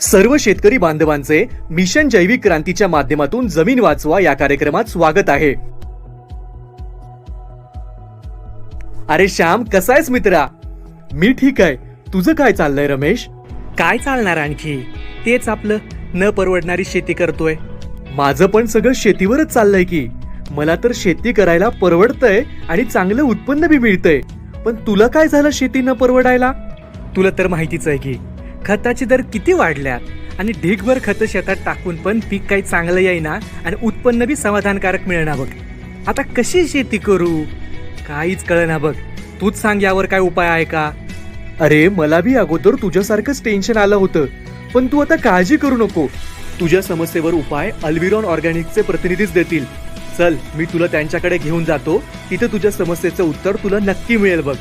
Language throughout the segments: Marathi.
सर्व शेतकरी बांधवांचे मिशन जैविक क्रांतीच्या माध्यमातून जमीन वाचवा या कार्यक्रमात स्वागत आहे. अरे श्याम कसा आहेस मित्रा? मी ठीक आहे. तुझं काय चाललंय रमेश? काय चालणार आणखी? तेच आपलं न परवडणारी शेती करतोय. माझं पण सगळं शेतीवरच चाललंय की. मला तर शेती करायला परवडतंय आणि चांगलं उत्पन्न बी मिळतंय. पण तुला काय झालं शेती न परवडायला? तुला तर माहितीच आहे की खताचे दर किती वाढल्यात आणि ढीगभर खत शेतात टाकून पण पीक काही चांगलं येईना आणि उत्पन्न बी समाधानकारक मिळणार बघ. आता कशी शेती करू? काहीच कळना बघ. तूच सांग यावर काय उपाय आहे का? अरे मला बी अगोदर तुझ्यासारखंच टेन्शन आलं होतं. पण तू आता काळजी करू नको. तुझ्या समस्येवर उपाय अल्विरॉन ऑर्गॅनिकचे प्रतिनिधीच देतील. चल मी तुला त्यांच्याकडे घेऊन जातो. तिथे तुझ्या समस्येचं उत्तर तुला नक्की मिळेल बघ.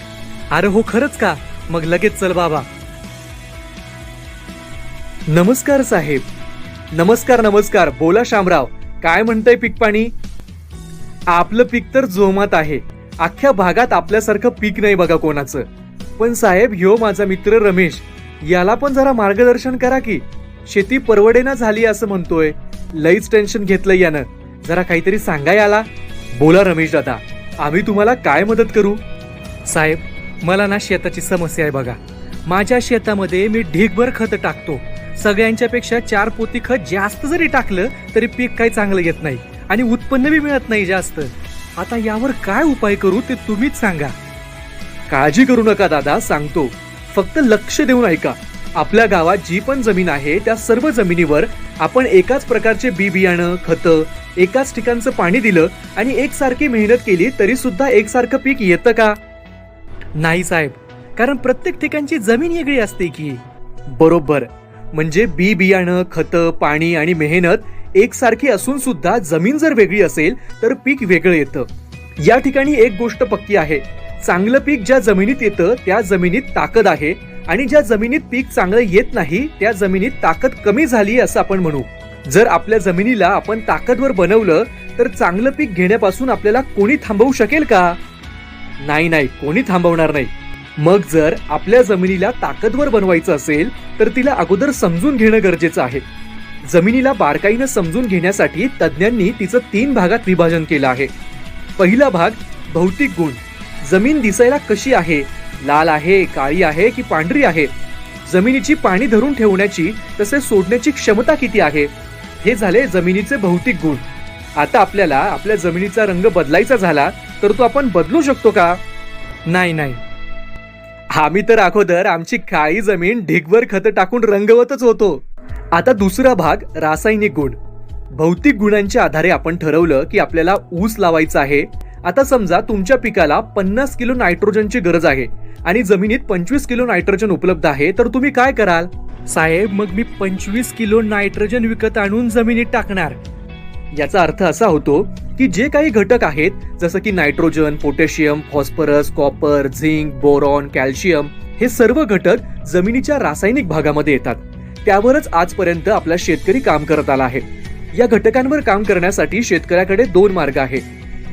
अरे हो खरंच का? मग लगेच चल बाबा. नमस्कार साहेब. नमस्कार नमस्कार. बोला शामराव. काय म्हणतंय पीक पाणी आपलं पीक तर जोमात आहे. अख्ख्या भागात आपल्यासारखं पीक नाही बघा कोणाचं. पण साहेब ह्यो माझा मित्र रमेश. याला पण जरा मार्गदर्शन करा की. शेती परवडेना झाली असं म्हणतोय. लईच टेन्शन घेतलं यानं. जरा काहीतरी सांगा याला. बोला रमेश दादा आम्ही तुम्हाला काय मदत करू? साहेब मला ना शेताची समस्या आहे बघा. माझ्या शेतामध्ये मी ढीगभर खत टाकतो. सगळ्यांच्या पेक्षा चार पोती खत जास्त जरी टाकलं तरी पीक काही चांगलं येत नाही आणि उत्पन्न बी मिळत नाही जास्त. आता यावर काय उपाय करू ते तुम्हीच सांगा. काळजी करू नका दादा सांगतो. फक्त लक्ष देऊन ऐका. आपल्या गावात जी पण जमीन आहे त्या सर्व जमिनीवर आपण एकाच प्रकारचे बी बियाणं खतं एकाच ठिकाणचं पाणी दिलं आणि एकसारखी मेहनत केली तरी सुद्धा एकसारखं पीक येतं का? नाही साहेब. कारण प्रत्येक ठिकाणची जमीन वेगळी असते की. बरोबर. म्हणजे बी बियाणं खतं पाणी आणि मेहनत एकसारखी असून सुद्धा जमीन जर वेगळी असेल तर पीक वेगळं येतं. या ठिकाणी एक गोष्ट पक्की आहे. चांगलं पीक ज्या जमिनीत येतं त्या जमिनीत ताकद आहे आणि ज्या जमिनीत पीक चांगलं येत नाही त्या जमिनीत ताकद कमी झाली असं आपण म्हणू. जर आपल्या जमिनीला आपण ताकदवर बनवलं तर चांगलं पीक घेण्यापासून आपल्याला कोणी थांबवू शकेल का? नाही नाही कोणी थांबवणार नाही. मग जर आपल्या जमिनीला ताकदवर बनवायचं असेल तर तिला अगोदर समजून घेणं गरजेचं आहे. जमिनीला बारकाईनं समजून घेण्यासाठी तज्ज्ञांनी तिचं तीन भागात विभाजन केलं आहे. पहिला भाग भौतिक गुण. जमीन दिसायला कशी आहे? लाल आहे काळी आहे की पांढरी आहे? जमिनीची पाणी धरून ठेवण्याची तसेच सोडण्याची क्षमता किती आहे? हे झाले जमिनीचे भौतिक गुण. आता आपल्याला आपल्या जमिनीचा रंग बदलायचा झाला तर तो आपण बदलू शकतो का? नाही नाही. आम्ही तर अगोदर आमची काळी जमीन ढिगवर खत टाकून रंगवतच होतो. आता दुसरा भाग रासायनिक गुण. भौतिक गुणांच्या आधारे आपण ठरवलं की आपल्याला ऊस लावायचा आहे. आता समजा तुमच्या पिकाला पन्नास किलो नायट्रोजनची गरज आहे आणि जमिनीत पंचवीस किलो नायट्रोजन उपलब्ध आहे तर तुम्ही काय कराल? साहेब मग मी पंचवीस किलो नायट्रोजन विकत आणून जमिनीत टाकणार. याचा अर्थ असा होतो की जे काही घटक आहेत जसं की nitrogen potassium phosphorus copper zinc boron calcium हे सर्व घटक जमिनीच्या रासायनिक भागामध्ये येतात. त्यावरच आजपर्यंत आपला शेतकरी काम करत आला आहे. या घटकांवर काम करण्यासाठी शेतकऱ्याकडे दोन मार्ग आहेत.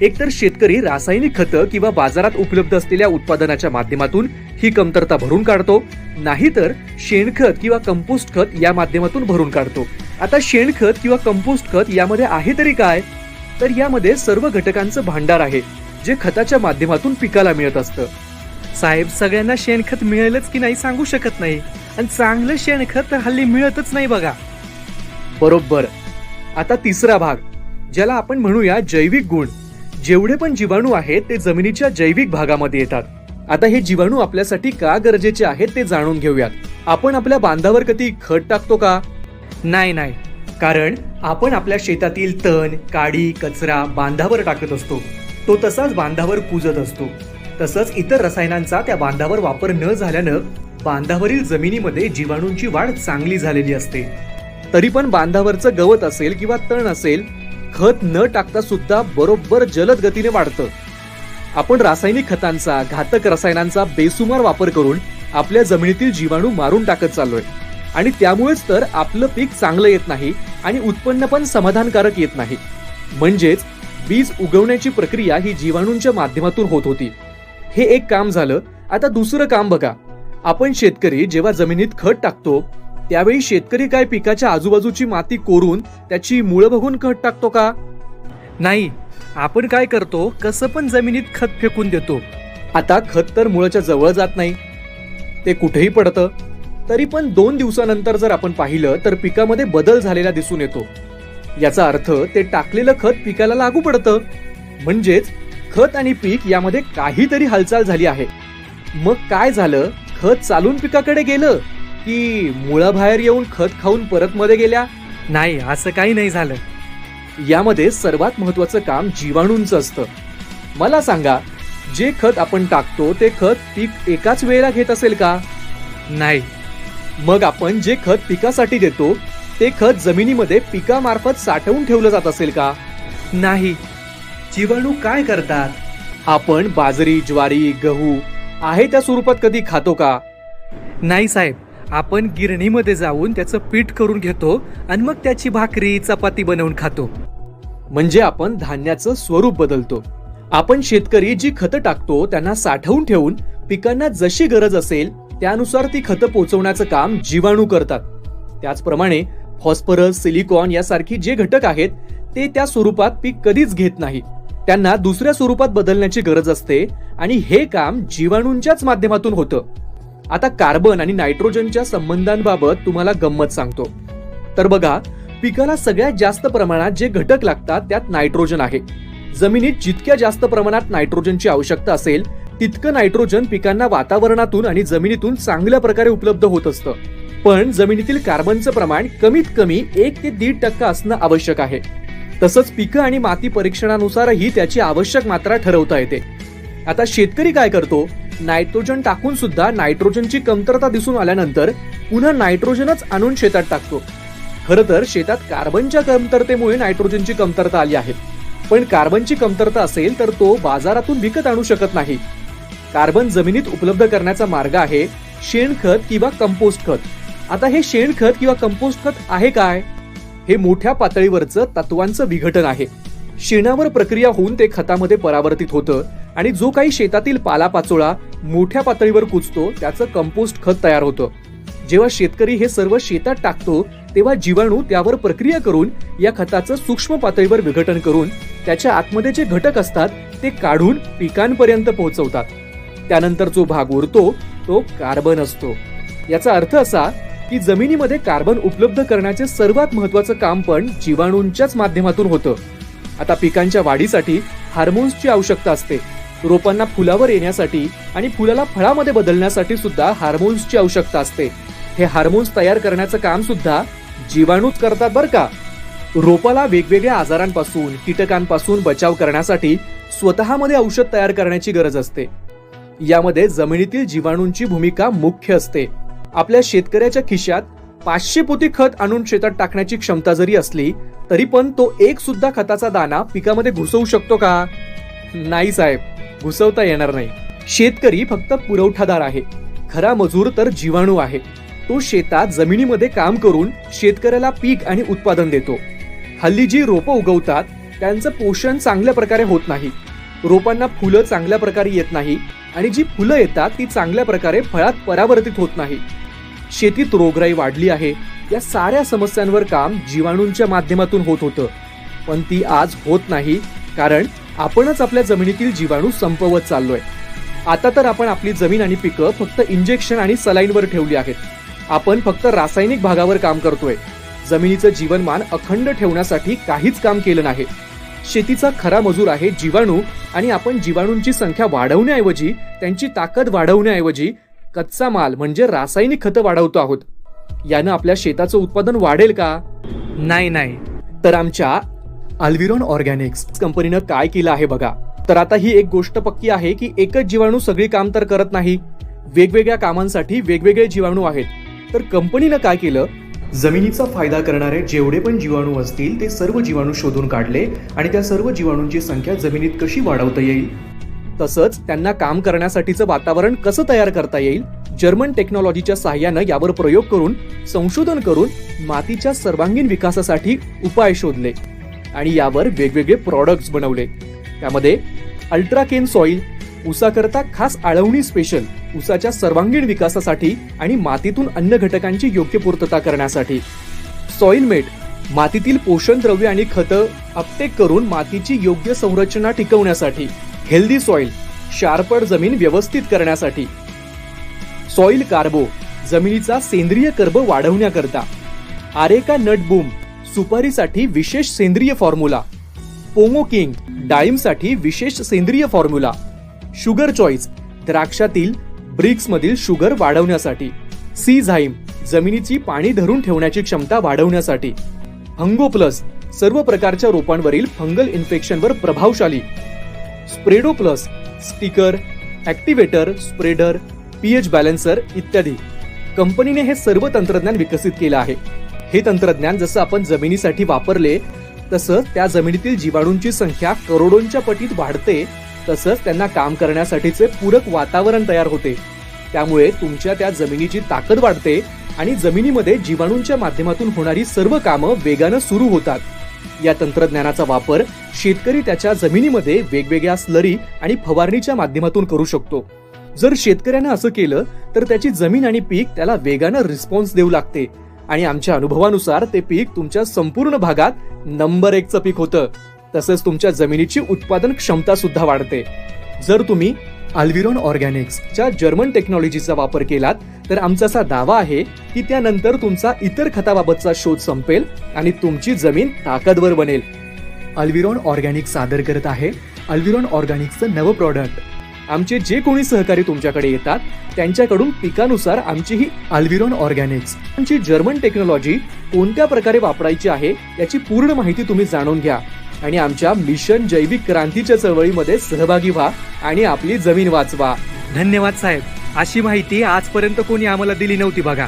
एकतर शेतकरी रासायनिक खतं किंवा बाजारात उपलब्ध असलेल्या उत्पादनाच्या माध्यमातून ही कमतरता भरून काढतो नाहीतर शेणखत किंवा कंपोस्ट खत या माध्यमातून भरून काढतो. आता शेणखत किंवा कंपोस्ट खत यामध्ये आहे तरी काय? तर यामध्ये सर्व घटकांचं भांडार आहे जे खताच्या माध्यमातून पिकाला मिळत असतं. साहेब सगळ्यांना शेणखत मिळेलच की नाही सांगू शकत नाही. आणि चांगलं शेणखत तर हल्ली मिळतच नाही बघा. बरोबर. आता तिसरा भाग ज्याला आपण म्हणूया जैविक गुण. जेवढे पण जीवाणू आहेत ते जमिनीच्या जैविक भागामध्ये येतात. आता हे जीवाणू आपल्यासाठी का गरजेचे आहेत ते जाणून घेऊयात. आपण आपल्या बांधावर कधी खत टाकतो का? नाही नाही. कारण आपण आपल्या शेतातील तण काडी कचरा बांधावर टाकत असतो. तो तसाच बांधावर कुजत असतो. तसंच इतर रसायनांचा त्या बांधावर वापर न झाल्यानं बांधावरील जमिनीमध्ये जीवाणूंची वाढ चांगली झालेली असते. तरी पण बांधावरचं गवत असेल किंवा तण असेल खत न टाकता सुद्धा बरोबर जलद गतीने वाढतं. आपण रासायनिक खतांचा घातक रसायनांचा बेसुमार वापर करून आपल्या जमिनीतील जीवाणू मारून टाकत चाललोय. आणि त्यामुळेच तर आपलं पीक चांगलं येत नाही आणि उत्पन्न पण समाधानकारक येत नाही. म्हणजेच बीज उगवण्याची प्रक्रिया ही जीवाणूंच्या माध्यमातून होत होती. हे एक काम झालं आता दुसरं काम बघा. आपण शेतकरी जेव्हा जमिनीत खत टाकतो त्यावेळी शेतकरी काय पिकाच्या आजूबाजूची माती कोरून त्याची मुळं बघून खत टाकतो का? नाही आपण काय करतो कसं पण जमिनीत खत फेकून देतो. आता खत तर मुळाच्या जवळ जात नाही. ते कुठेही पडतं. तरी पण दोन दिवसानंतर जर आपण पाहिलं तर पिकामध्ये बदल झालेला दिसून येतो. याचा अर्थ ते टाकलेलं खत पिकाला लागू पडतं. म्हणजेच खत आणि पीक यामध्ये काहीतरी हालचाल झाली आहे. मग काय झालं? खत चालून पिकाकडे गेलं. की मुळाबाहेर येऊन खत खाऊन परत मध्ये गेल्या? नाही असं काही नाही झालं. यामध्ये सर्वात महत्वाचं काम जीवाणूंचं असतं. मला सांगा जे खत आपण टाकतो ते खत पीक एकाच वेळेला घेत असेल का? नाही. मग आपण जे खत पिकासाठी देतो ते खत जमिनीमध्ये पिकामार्फत साठवून ठेवलं जात असेल का? नाही. जीवाणू काय करतात? आपण बाजरी ज्वारी गहू आहे त्या स्वरूपात कधी खातो का? नाही साहेब. आपण गिरणीमध्ये जाऊन त्याचं पीठ करून घेतो आणि मग त्याची भाकरी चपाती बनवून खातो. म्हणजे आपण धान्याचं स्वरूप बदलतो. आपण शेतकरी जी खतं टाकतो त्यांना साठवून ठेवून पिकांना जशी गरज असेल त्यानुसार ती खतं पोचवण्याचं काम जीवाणू करतात. त्याचप्रमाणे फॉस्फरस सिलिकॉन यासारखी जे घटक आहेत ते त्या स्वरूपात पीक कधीच घेत नाही. त्यांना दुसऱ्या स्वरूपात बदलण्याची गरज असते आणि हे काम जीवाणूंच्याच माध्यमातून होतं. आता कार्बन आणि नायट्रोजनच्या संबंधांबाबत तुम्हाला गंमत सांगतो. तर बघा पिकाला सगळ्यात जास्त प्रमाणात जे घटक लागतात त्यात नायट्रोजन आहे. जमिनीत जितक्या जास्त प्रमाणात नायट्रोजनची आवश्यकता असेल तितकं नायट्रोजन पिकांना वातावरणातून आणि जमिनीतून चांगल्या प्रकारे उपलब्ध होत असतं. पण जमिनीतील कार्बनचं प्रमाण कमीत कमी एक ते दीड टक्का असणं आवश्यक आहे. तसंच पिकं आणि माती परीक्षणानुसारही त्याची आवश्यक मात्रा ठरवता येते. आता शेतकरी काय करतो? नायट्रोजन टाकून सुद्धा नायट्रोजनची कमतरता दिसून आल्यानंतर पुन्हा नायट्रोजनच आणून शेतात टाकतो. खरं तर शेतात कार्बनच्या कमतरतेमुळे नायट्रोजनची कमतरता आली आहे. पण कार्बनची कमतरता असेल तर तो बाजारातून विकत आणू शकत नाही. कार्बन जमिनीत उपलब्ध करण्याचा मार्ग आहे शेणखत किंवा कंपोस्ट खत. आता हे शेणखत किंवा कंपोस्ट खत आहे काय? हे मोठ्या पातळीवरचं तत्वांचं विघटन आहे. शेणावर प्रक्रिया होऊन ते खतामध्ये परावर्तित होतं. आणि जो काही शेतातील पालापाचोळा मोठ्या पातळीवर कुचतो त्याचं कंपोस्ट खत तयार होतं. जेव्हा शेतकरी हे सर्व शेतात टाकतो तेव्हा जीवाणू त्यावर प्रक्रिया करून या खताचं सूक्ष्म पातळीवर विघटन करून त्याच्या आतमध्ये जे घटक असतात ते काढून पिकांपर्यंत पोहोचवतात. त्यानंतर जो भाग उरतो तो कार्बन असतो. याचा अर्थ असा की जमिनीमध्ये कार्बन उपलब्ध करण्याचे सर्वात महत्वाचं काम पण जीवाणूंच्याच माध्यमातून होतं. आता पिकांच्या वाढीसाठी हार्मोन्सची आवश्यकता असते. रोपांना फुलावर येण्यासाठी आणि फुलाला फळामध्ये बदलण्यासाठी सुद्धा हार्मोन्सची आवश्यकता असते. हे हार्मोन्स तयार करण्याचं काम सुद्धा जीवाणूच करतात बरं का. रोपाला वेगवेगळ्या आजारांपासून कीटकांपासून बचाव करण्यासाठी स्वतःमध्ये औषध तयार करण्याची गरज असते. यामध्ये जमिनीतील जीवाणूंची भूमिका मुख्य असते. आपल्या शेतकऱ्याच्या खिशात पाचशे पोती खत आणून शेतात टाकण्याची क्षमता जरी असली तरी पण तो एक सुद्धा खताचा दाना पिकामध्ये घुसवू शकतो का? नाही साहेब. घुसवता येणार नाही. शेतकरी फक्त पुरवठादार आहे. खरा मजूर तर जीवाणू आहे. तो शेतात जमिनीमध्ये काम करून शेतकऱ्याला पीक आणि उत्पादन देतो. हल्ली जी रोपं उगवतात त्यांचं पोषण चांगल्या प्रकारे होत नाही. रोपांना फुलं चांगल्या प्रकारे येत नाही आणि जी फुलं येतात ती चांगल्या प्रकारे फळात परावर्तित होत नाही. शेतीत रोगराई वाढली आहे. या साऱ्या समस्यांवर काम जीवाणूंच्या माध्यमातून होत होतं. पण ती आज होत नाही कारण आपणच आपल्या जमिनीतील जीवाणू संपवत चाललोय. आता तर आपण आपली जमीन आणि पिकं फक्त इंजेक्शन आणि सलाईनवर ठेवली आहेत. आपण फक्त रासायनिक भागावर काम करतोय. जमिनीचं जीवनमान अखंड ठेवण्यासाठी काहीच काम केलं नाही. शेतीचा खरा मजूर आहे जीवाणू आणि आपण जीवाणूंची संख्या वाढवण्याऐवजी त्यांची ताकद वाढवण्याऐवजी कच्चा माल म्हणजे रासायनिक खतं वाढवतो आहोत. यानं आपल्या शेताचं उत्पादन वाढेल का? नाही नाही. तर आमच्या अल्विरॉन ऑर्गॅनिक्स कंपनीनं काय केलं आहे बघा. तर आता ही एक गोष्ट पक्की आहे की एकच जीवाणू सगळी काम तर करत नाही. वेगवेगळ्या कामांसाठी वेगवेगळे जीवाणू आहेत. तर कंपनीनं काय केलं? जमिनीचा फायदा करणारे जेवढे पण जीवाणू असतील ते सर्व जीवाणू शोधून काढले आणि त्या सर्व जीवाणूंची संख्या जमिनीत कशी वाढवता येईल? तसंच त्यांना काम करण्यासाठीचं वातावरण कसं तयार करता येईल? जर्मन टेक्नॉलॉजीच्या सहाय्यानं यावर प्रयोग करून संशोधन करून मातीच्या सर्वांगीण विकासासाठी उपाय शोधले. आणि यावर वेगवेगळे प्रॉडक्ट्स बनवले. त्यामध्ये अल्ट्राकेन सॉइल ऊसाकरता खास आळवणी स्पेशल ऊसाच्या सर्वांगीण विकासासाठी आणि मातीतून अन्न घटकांची योग्य पूर्तता करण्यासाठी. सॉइल मेट मातीतील पोषण द्रव्य आणि खतं अपटेक करून मातीची योग्य संरचना टिकवण्यासाठी. हेल्दी सॉइल शार्पड जमीन व्यवस्थित करण्यासाठी. सॉइल कार्बो जमिनीचा सेंद्रिय कर्ब वाढवण्याकरता. आरेका नट बूम सुपारीसाठी विशेष सेंद्रिय फॉर्म्युला पोमो किंग डाळिंबसाठी विशेष सेंद्रिय फॉर्म्युला शुगर चॉईस द्राक्षातील ब्रिक्समधील शुगर वाढवण्यासाठी. सी झाईम जमिनीची पाणी धरून ठेवण्याची क्षमता वाढवण्यासाठी. फंगो प्लस सर्व प्रकारच्या रोपांवरील फंगल इन्फेक्शनवर प्रभावशाली. स्प्रेडो plus sticker activator spreader pH balancer इत्यादी. कंपनीने हे सर्व तंत्रज्ञान विकसित केलं आहे. हे तंत्रज्ञान जसं आपण जमिनीसाठी वापरले तसं त्या जमिनीतील जीवाणूंची संख्या करोडोंच्या पटीत वाढते तसंच त्यांना काम करण्यासाठीचे पूरक वातावरण तयार होते. त्यामुळे तुमच्या त्या जमिनीची ताकद वाढते आणि जमिनीमध्ये जीवाणूंच्या माध्यमातून होणारी सर्व कामं वेगानं सुरू होतात. या तंत्रज्ञानाचा वापर शेतकरी त्याच्या जमिनीमध्ये वेगवेगळ्या स्लरी आणि फवारणीच्या माध्यमातून करू शकतो. जर शेतकऱ्यानं असं केलं तर त्याची जमीन आणि पीक त्याला वेगानं रिस्पॉन्स देऊ लागते. आणि आमच्या अनुभवानुसार ते पीक तुमच्या संपूर्ण भागात नंबर एकचं पीक होतं. तसंच तुमच्या जमिनीची उत्पादन क्षमता सुद्धा वाढते. जर तुम्ही अल्विरॉन ऑर्गॅनिक्सच्या जर्मन टेक्नॉलॉजीचा वापर केलात तर आमचा असा दावा आहे की त्यानंतर तुमचा इतर खताबाबतचा शोध संपेल आणि तुमची जमीन ताकदवर बनेल. अल्विरॉन ऑर्गॅनिक सादर करत आहे. अल्विरॉन ऑर्गॅनिकचं नवं प्रॉडक्ट आमचे जे कोणी सहकारी तुमच्याकडे येतात त्यांच्याकडून पिकानुसार आमची ही अल्विरॉन ऑर्गॅनिक्स आमची जर्मन टेक्नॉलॉजी कोणत्या प्रकारे वापरायची आहे याची पूर्ण माहिती तुम्ही जाणून घ्या. आणि आमच्या मिशन जैविक क्रांतीच्या चळवळीमध्ये सहभागी व्हा आणि आपली जमीन वाचवा. धन्यवाद साहेब. अशी माहिती आजपर्यंत कोणी आम्हाला दिली नव्हती बघा.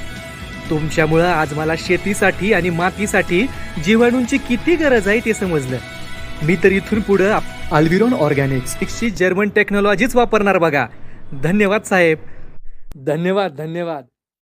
तुमच्यामुळं आज मला शेतीसाठी आणि मातीसाठी जीवाणूंची किती गरज आहे ते समजलं. मी तर इथून पुढं अल्विरॉन ऑर्गॅनिक्स. ची जर्मन टेक्नॉलॉजीच वापरणार बघा. धन्यवाद साहेब. धन्यवाद धन्यवाद.